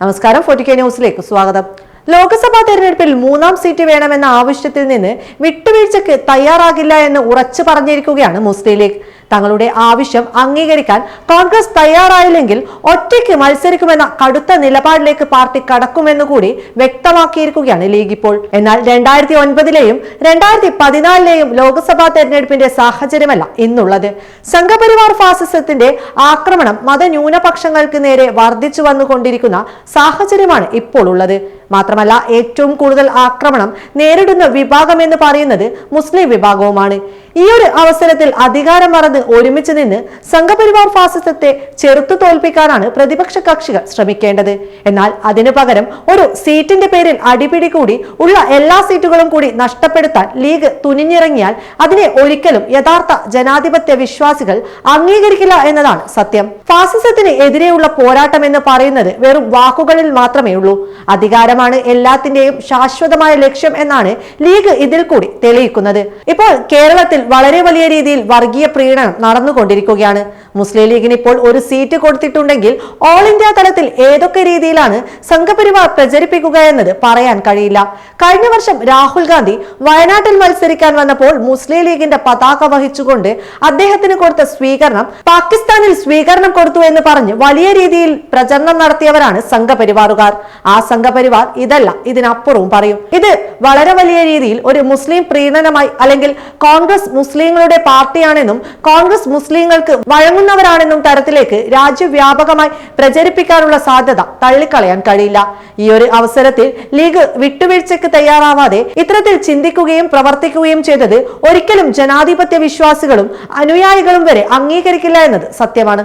നമസ്കാരം forty K ന്യൂസിലേക്ക് സ്വാഗതം. ലോക്സഭാ തെരഞ്ഞെടുപ്പിൽ മൂന്നാം സീറ്റ് വേണമെന്ന ആവശ്യത്തിൽ നിന്ന് വിട്ടുവീഴ്ചയ്ക്ക് തയ്യാറാകില്ല എന്ന് ഉറച്ചു പറഞ്ഞിരിക്കുകയാണ് മുസ്ലിം ലീഗ്. തങ്ങളുടെ ആവശ്യം അംഗീകരിക്കാൻ കോൺഗ്രസ് തയ്യാറായില്ലെങ്കിൽ ഒറ്റയ്ക്ക് മത്സരിക്കുമെന്ന കടുത്ത നിലപാടിലേക്ക് പാർട്ടി കടക്കുമെന്ന് കൂടി വ്യക്തമാക്കിയിരിക്കുകയാണ് ലീഗ് ഇപ്പോൾ. എന്നാൽ രണ്ടായിരത്തി ഒൻപതിലെയും രണ്ടായിരത്തി പതിനാലിലെയും ലോക്സഭാ തെരഞ്ഞെടുപ്പിന്റെ സാഹചര്യമല്ല ഇന്നുള്ളത്. സംഘപരിവാർ ഫാസിസത്തിന്റെ ആക്രമണം മതന്യൂനപക്ഷങ്ങൾക്ക് നേരെ വർദ്ധിച്ചു വന്നുകൊണ്ടിരിക്കുന്ന സാഹചര്യമാണ് ഇപ്പോൾ ഉള്ളത്. മാത്രമല്ല ഏറ്റവും കൂടുതൽ ആക്രമണം നേരിടുന്ന വിഭാഗം എന്ന് പറയുന്നത് മുസ്ലിം വിഭാഗവുമാണ്. ഈ ഒരു അവസരത്തിൽ അധികാരം മറന്ന് ഒരുമിച്ച് നിന്ന് സംഘപരിവാർ ഫാസിസത്തെ ചെറുത്തു തോൽപ്പിക്കാനാണ് പ്രതിപക്ഷ കക്ഷികൾ ശ്രമിക്കേണ്ടത്. എന്നാൽ അതിനു പകരം ഒരു സീറ്റിന്റെ പേരിൽ അടിപിടി കൂടി ഉള്ള എല്ലാ സീറ്റുകളും കൂടി നഷ്ടപ്പെടുത്താൻ ലീഗ് തുനിഞ്ഞിറങ്ങിയാൽ അതിനെ ഒരിക്കലും യഥാർത്ഥ ജനാധിപത്യ വിശ്വാസികൾ അംഗീകരിക്കില്ല എന്നതാണ് സത്യം. ഫാസിസത്തിന് എതിരെയുള്ള പോരാട്ടം എന്ന് പറയുന്നത് വെറും വാക്കുകളിൽ മാത്രമേ ഉള്ളൂ അധികാരമാണ് എല്ലാത്തിന്റെയും ശാശ്വതമായ ലക്ഷ്യം എന്നാണ് ലീഗ് ഇതിൽ കൂടി തെളിയിക്കുന്നത്. ഇപ്പോൾ കേരളത്തിൽ വളരെ വലിയ രീതിയിൽ വർഗീയ പ്രീണനം നടന്നുകൊണ്ടിരിക്കുകയാണ്. മുസ്ലിം ലീഗിന് ഇപ്പോൾ ഒരു സീറ്റ് കൊടുത്തിട്ടുണ്ടെങ്കിൽ ഓൾ ഇന്ത്യ തലത്തിൽ ഏതൊക്കെ രീതിയിലാണ് സംഘപരിവാർ പ്രചരിപ്പിക്കുക എന്നത് പറയാൻ കഴിയില്ല. കഴിഞ്ഞ വർഷം രാഹുൽ ഗാന്ധി വയനാട്ടിൽ മത്സരിക്കാൻ വന്നപ്പോൾ മുസ്ലിം ലീഗിന്റെ പതാക വഹിച്ചുകൊണ്ട് അദ്ദേഹത്തിന് കൊടുത്ത സ്വീകരണം പാകിസ്ഥാനിൽ സ്വീകരണം കൊടുത്തു എന്ന് പറഞ്ഞ് വലിയ രീതിയിൽ പ്രചരണം നടത്തിയവരാണ് സംഘപരിവാറുകാർ. ആ സംഘപരിവാർ ഇതല്ല ഇതിനപ്പുറവും പറയും. ഇത് വളരെ വലിയ രീതിയിൽ ഒരു മുസ്ലിം പ്രീണനമായി അല്ലെങ്കിൽ കോൺഗ്രസ് മുസ്ലിങ്ങളുടെ പാർട്ടിയാണെന്നും കോൺഗ്രസ് മുസ്ലിങ്ങൾക്ക് വഴങ്ങുന്നവരാണെന്നും തരത്തിലേക്ക് രാജ്യവ്യാപകമായി പ്രചരിപ്പിക്കാനുള്ള സാധ്യത തള്ളിക്കളയാൻ കഴിയില്ല. ഈ ഒരു അവസരത്തിൽ ലീഗ് വിട്ടുവീഴ്ചയ്ക്ക് തയ്യാറാവാതെ ഇത്തരത്തിൽ ചിന്തിക്കുകയും പ്രവർത്തിക്കുകയും ചെയ്തത് ഒരിക്കലും ജനാധിപത്യ വിശ്വാസികളും അനുയായികളും വരെ അംഗീകരിക്കില്ല എന്നത് സത്യമാണ്.